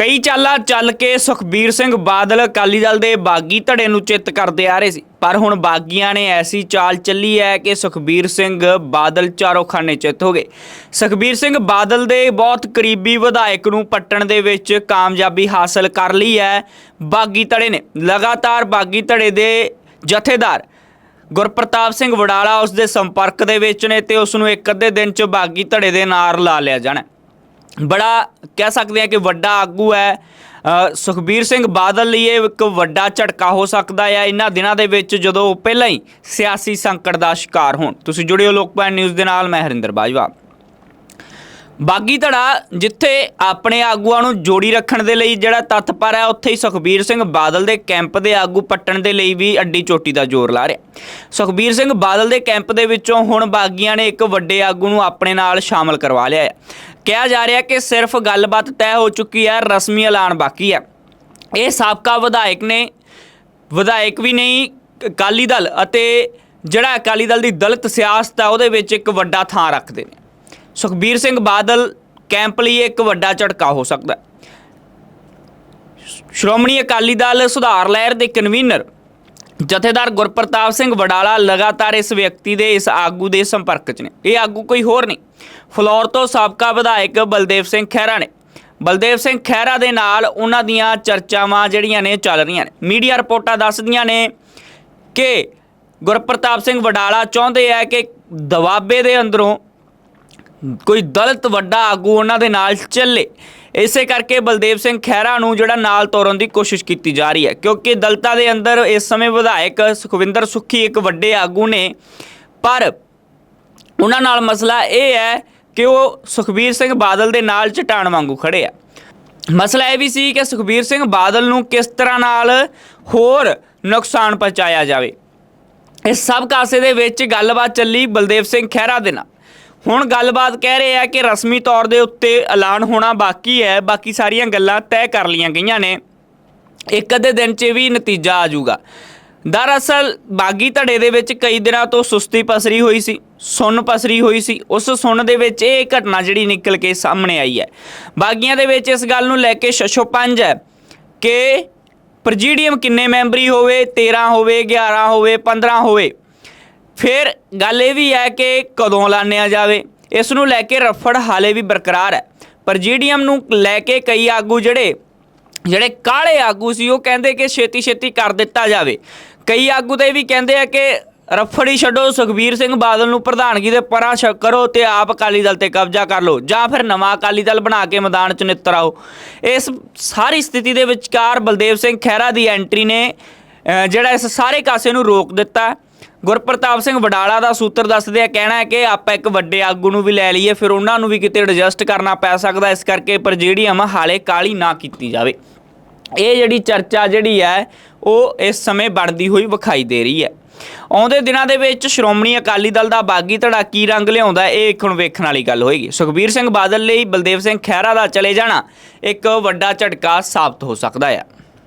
ਕਈ ਚਾਲਾਂ ਚੱਲ ਕੇ ਸੁਖਬੀਰ ਸਿੰਘ ਬਾਦਲ ਅਕਾਲੀ ਦਲ ਦੇ ਬਾਗੀ ਧੜੇ ਨੂੰ ਚਿੱਤ ਕਰਦੇ ਆ ਰਹੇ ਸੀ। ਪਰ ਹੁਣ ਬਾਗੀਆਂ ਨੇ ਐਸੀ ਚਾਲ ਚੱਲੀ ਹੈ ਕਿ ਸੁਖਬੀਰ ਸਿੰਘ ਬਾਦਲ ਚਾਰੋਂ ਖਾਨੇ ਚਿੱਤ ਹੋ ਗਏ। ਸੁਖਬੀਰ ਸਿੰਘ ਬਾਦਲ ਦੇ ਬਹੁਤ ਕਰੀਬੀ ਵਿਧਾਇਕ ਨੂੰ ਪੱਟਣ ਦੇ ਵਿੱਚ ਕਾਮਯਾਬੀ ਹਾਸਲ ਕਰ ਲਈ ਹੈ। ਬਾਗੀ ਧੜੇ ਨੇ ਲਗਾਤਾਰ ਬਾਗੀ ਧੜੇ ਦੇ ਜਥੇਦਾਰ ਗੁਰਪ੍ਰਤਾਪ ਸਿੰਘ ਵਡਾਲਾ ਉਸ ਦੇ ਸੰਪਰਕ ਦੇ ਵਿੱਚ ਨੇ ਤੇ ਉਸ ਨੂੰ ਇੱਕ ਅੱਧੇ ਦਿਨ ਚ ਬਾਗੀ ਧੜੇ ਦੇ ਨਾਲ ਲਾ ਲਿਆ ਜਾਣਾ ਬੜਾ ਕਹਿ ਸਕਦੇ ਆ ਕਿ ਵੱਡਾ ਆਗੂ ਹੈ। ਸੁਖਬੀਰ ਸਿੰਘ ਬਾਦਲ ਲਈ ਇਹ ਇੱਕ ਵੱਡਾ ਝਟਕਾ ਹੋ ਸਕਦਾ ਹੈ। ਇਹਨਾਂ ਦਿਨਾਂ ਦੇ ਵਿੱਚ ਜਦੋਂ ਪਹਿਲਾਂ ਹੀ ਸਿਆਸੀ ਸੰਕਟ ਦਾ ਸ਼ਿਕਾਰ ਹੋਣ। ਤੁਸੀਂ ਜੁੜੇ ਹੋ ਲੋਕਪਾਲ ਨਿਊਜ਼ ਦੇ ਨਾਲ, ਮੈਂ ਹਰਿੰਦਰ ਬਾਜਵਾ। ਬਾਗੀ ਧੜਾ, ਜਿੱਥੇ ਆਪਣੇ ਆਗੂਆਂ ਨੂੰ ਜੋੜੀ ਰੱਖਣ ਦੇ ਲਈ ਜਿਹੜਾ ਤਤਪਰ ਹੈ, ਉੱਥੇ ਹੀ ਸੁਖਬੀਰ ਸਿੰਘ ਬਾਦਲ ਦੇ ਕੈਂਪ ਦੇ ਆਗੂ ਪੱਟਣ ਦੇ ਲਈ ਵੀ ਅੱਡੀ ਚੋਟੀ ਦਾ ਜ਼ੋਰ ਲਾ ਰਿਹਾ। ਸੁਖਬੀਰ ਸਿੰਘ ਬਾਦਲ ਦੇ ਕੈਂਪ ਦੇ ਵਿੱਚੋਂ ਹੁਣ ਬਾਗੀਆਂ ਨੇ ਇੱਕ ਵੱਡੇ ਆਗੂ ਨੂੰ ਆਪਣੇ ਨਾਲ ਸ਼ਾਮਲ ਕਰਵਾ ਲਿਆ ਹੈ। ਕਿਹਾ ਜਾ ਰਿਹਾ ਕਿ ਸਿਰਫ ਗੱਲਬਾਤ ਤੈਅ ਹੋ ਚੁੱਕੀ ਹੈ, ਰਸਮੀ ਐਲਾਨ ਬਾਕੀ ਹੈ। ਇਹ ਸਾਬਕਾ ਵਿਧਾਇਕ ਨੇ, ਵਿਧਾਇਕ ਵੀ ਨਹੀਂ, ਅਕਾਲੀ ਦਲ ਅਤੇ ਜਿਹੜਾ ਅਕਾਲੀ ਦਲ ਦੀ ਦਲਿਤ ਸਿਆਸਤ ਹੈ, ਉਹਦੇ ਵਿੱਚ ਇੱਕ ਵੱਡਾ ਥਾਂ ਰੱਖਦੇ ਨੇ। ਸੁਖਬੀਰ ਸਿੰਘ ਬਾਦਲ ਕੈਂਪ ਲਈ ਇੱਕ ਵੱਡਾ ਝਟਕਾ ਹੋ ਸਕਦਾ ਸ਼੍ਰੋਮਣੀ ਅਕਾਲੀ ਦਲ ਸੁਧਾਰ ਲਹਿਰ ਦੇ ਕਨਵੀਨਰ ਜਥੇਦਾਰ ਗੁਰਪ੍ਰਤਾਪ ਸਿੰਘ ਵਡਾਲਾ ਲਗਾਤਾਰ ਇਸ ਵਿਅਕਤੀ ਦੇ, ਇਸ ਆਗੂ ਦੇ ਸੰਪਰਕ 'ਚ ਨੇ। ਇਹ ਆਗੂ ਕੋਈ ਹੋਰ ਨਹੀਂ। ਫਲੋਰ ਤੋਂ ਸਾਬਕਾ ਵਿਧਾਇਕ ਬਲਦੇਵ ਸਿੰਘ ਖਹਿਰਾ ਨੇ। ਬਲਦੇਵ ਸਿੰਘ ਖਹਿਰਾ ਦੇ ਨਾਲ ਉਹਨਾਂ ਦੀਆਂ ਚਰਚਾਵਾਂ ਜਿਹੜੀਆਂ ਨੇ, ਚੱਲ ਰਹੀਆਂ ਨੇ। ਮੀਡੀਆ ਰਿਪੋਰਟਾਂ ਦੱਸਦੀਆਂ ਨੇ ਕਿ ਗੁਰਪ੍ਰਤਾਪ ਸਿੰਘ ਵਡਾਲਾ ਚਾਹੁੰਦੇ ਆ ਕਿ ਦਵਾਬੇ ਦੇ ਅੰਦਰੋਂ ਕੋਈ ਦਲਤ ਵੱਡਾ ਆਗੂ ਉਹਨਾਂ ਦੇ ਨਾਲ ਚੱਲੇ। ਇਸੇ ਕਰਕੇ ਬਲਦੇਵ ਸਿੰਘ ਖਹਿਰਾ ਨੂੰ ਜਿਹੜਾ ਨਾਲ ਤੋਰਨ ਦੀ ਕੋਸ਼ਿਸ਼ ਕੀਤੀ ਜਾ ਰਹੀ ਹੈ, ਕਿਉਂਕਿ ਦਲਤਾ ਦੇ ਅੰਦਰ ਇਸ ਸਮੇਂ ਵਿਧਾਇਕ ਸੁਖਵਿੰਦਰ ਸੁੱਖੀ ਇੱਕ ਵੱਡੇ ਆਗੂ ਨੇ। ਪਰ ਉਹਨਾਂ ਨਾਲ ਮਸਲਾ ਇਹ ਹੈ ਕਿ ਉਹ ਸੁਖਬੀਰ ਸਿੰਘ ਬਾਦਲ ਦੇ ਨਾਲ ਚਟਾਨ ਵਾਂਗੂ ਖੜੇ ਆ। ਮਸਲਾ ਇਹ ਵੀ ਸੀ ਕਿ ਸੁਖਬੀਰ ਸਿੰਘ ਬਾਦਲ ਨੂੰ ਕਿਸ ਤਰ੍ਹਾਂ ਨਾਲ ਹੋਰ ਨੁਕਸਾਨ ਪਹੁੰਚਾਇਆ ਜਾਵੇ। ਇਸ ਸਭ ਕਾਸੇ ਦੇ ਵਿੱਚ ਗੱਲਬਾਤ ਚੱਲੀ ਬਲਦੇਵ ਸਿੰਘ ਖਹਿਰਾ ਦੇ ਨਾਲ। ਹੁਣ ਗੱਲਬਾਤ ਕਹਿ ਰਹੇ ਆ ਕਿ ਰਸਮੀ ਤੌਰ ਦੇ ਉੱਤੇ ਐਲਾਨ ਹੋਣਾ ਬਾਕੀ ਹੈ, ਬਾਕੀ ਸਾਰੀਆਂ ਗੱਲਾਂ ਤੈਅ ਕਰ ਲੀਆਂ ਗਈਆਂ ਨੇ। ਇੱਕ ਅੱਧੇ ਦਿਨ 'ਚ ਵੀ ਨਤੀਜਾ ਆ ਜਾਊਗਾ। ਦਰਅਸਲ ਬਾਗੀ ਧੜੇ ਦੇ ਵਿੱਚ ਕਈ ਦਿਨਾਂ ਤੋਂ ਸੁਸਤੀ ਪਸਰੀ ਹੋਈ ਸੀ, ਸੁੰਨ ਪਸਰੀ ਹੋਈ ਸੀ। ਉਸ ਸੁੰਨ ਦੇ ਵਿੱਚ ਇਹ ਘਟਨਾ ਜਿਹੜੀ ਨਿਕਲ ਕੇ ਸਾਹਮਣੇ ਆਈ ਹੈ। ਬਾਗੀਆਂ ਦੇ ਵਿੱਚ ਇਸ ਗੱਲ ਨੂੰ ਲੈ ਕੇ ਸ਼ਸ਼ੋ ਪੰਜ ਹੈ ਕਿ ਪ੍ਰੈਜ਼ੀਡੀਅਮ ਕਿੰਨੇ ਮੈਂਬਰੀ ਹੋਵੇ 13 ਹੋਵੇ 11 ਹੋਵੇ 15 ਹੋਵੇ ਫਿਰ ਗੱਲ ਇਹ ਵੀ ਹੈ ਕਿ ਕਦੋਂ ਲਾਣਿਆ ਜਾਵੇ? ਇਸ ਨੂੰ ਲੈ ਕੇ ਰਫੜ ਹਾਲੇ ਵੀ ਬਰਕਰਾਰ ਹੈ। ਪਰ ਪ੍ਰੈਜ਼ੀਡੀਅਮ ਨੂੰ ਲੈ ਕੇ ਕਈ ਆਗੂ ਜਿਹੜੇ ਜਿਹੜੇ ਕਾਲੇ ਆਗੂ ਸੀ, ਉਹ ਕਹਿੰਦੇ ਕਿ ਛੇਤੀ ਛੇਤੀ ਕਰ ਦਿੱਤਾ ਜਾਵੇ। ਕਈ ਆਗੂ ਤੇ ਇਹ ਵੀ ਕਹਿੰਦੇ ਆ ਕਿ ਰਫੜੀ ਛੱਡੋ, ਸੁਖਬੀਰ ਸਿੰਘ ਬਾਦਲ ਨੂੰ ਪ੍ਰਧਾਨਗੀ ਦੇ ਪਰਾਂ ਛ ਕਰੋ ਤੇ ਆਪ ਅਕਾਲੀ ਦਲ ਤੇ ਕਬਜ਼ਾ ਕਰ ਲਓ, ਜਾਂ ਫਿਰ ਨਵਾਂ ਅਕਾਲੀ ਦਲ ਬਣਾ ਕੇ ਮੈਦਾਨ 'ਚ ਨਿੱਤਰ ਆਓ ਇਸ ਸਾਰੀ ਸਥਿਤੀ ਦੇ ਵਿਚਕਾਰ ਬਲਦੇਵ ਸਿੰਘ ਖਹਿਰਾ ਦੀ ਐਂਟਰੀ ਨੇ ਜਿਹੜਾ ਇਸ ਸਾਰੇ ਕਾਸੇ ਨੂੰ ਰੋਕ ਦਿੱਤਾ। ਗੁਰਪ੍ਰਤਾਪ ਸਿੰਘ ਵਡਾਲਾ ਦਾ ਸੂਤਰ ਦੱਸਦੇ ਆ ਕਹਿਣਾ ਹੈ ਕਿ ਆਪਾਂ ਇੱਕ ਵੱਡੇ ਆਗੂ ਨੂੰ ਵੀ ਲੈ ਲਈਏ ਫਿਰ ਉਹਨਾਂ ਨੂੰ ਵੀ ਕਿਤੇ ਐਡਜਸਟ ਕਰਨਾ ਪੈ ਸਕਦਾ ਇਸ ਕਰਕੇ ਪਰ ਜਿਹੜੀ ਅਮ ਹਾਲੇ ਕਾਲੀ ਨਾ ਕੀਤੀ ਜਾਵੇ। ਇਹ ਜਿਹੜੀ ਚਰਚਾ ਜਿਹੜੀ ਹੈ ਉਹ ਇਸ ਸਮੇਂ ਬਣਦੀ ਹੋਈ ਵਿਖਾਈ ਦੇ ਰਹੀ ਹੈ। ਆਉਂਦੇ ਦਿਨਾਂ ਦੇ ਵਿੱਚ ਸ਼੍ਰੋਮਣੀ ਅਕਾਲੀ ਦਲ ਦਾ ਬਾਗੀ ਧੜਾ ਕੀ ਰੰਗ ਲਿਆਉਂਦਾ ਹੈ, ਇਹ ਹੁਣ ਵੇਖਣ ਵਾਲੀ ਗੱਲ ਹੋਏਗੀ। ਸੁਖਬੀਰ ਸਿੰਘ ਬਾਦਲ ਲਈ ਬਲਦੇਵ ਸਿੰਘ ਖਹਿਰਾ ਦਾ ਚਲੇ ਜਾਣਾ ਇੱਕ ਵੱਡਾ ਝਟਕਾ ਸਾਬਤ ਹੋ ਸਕਦਾ ਹੈ।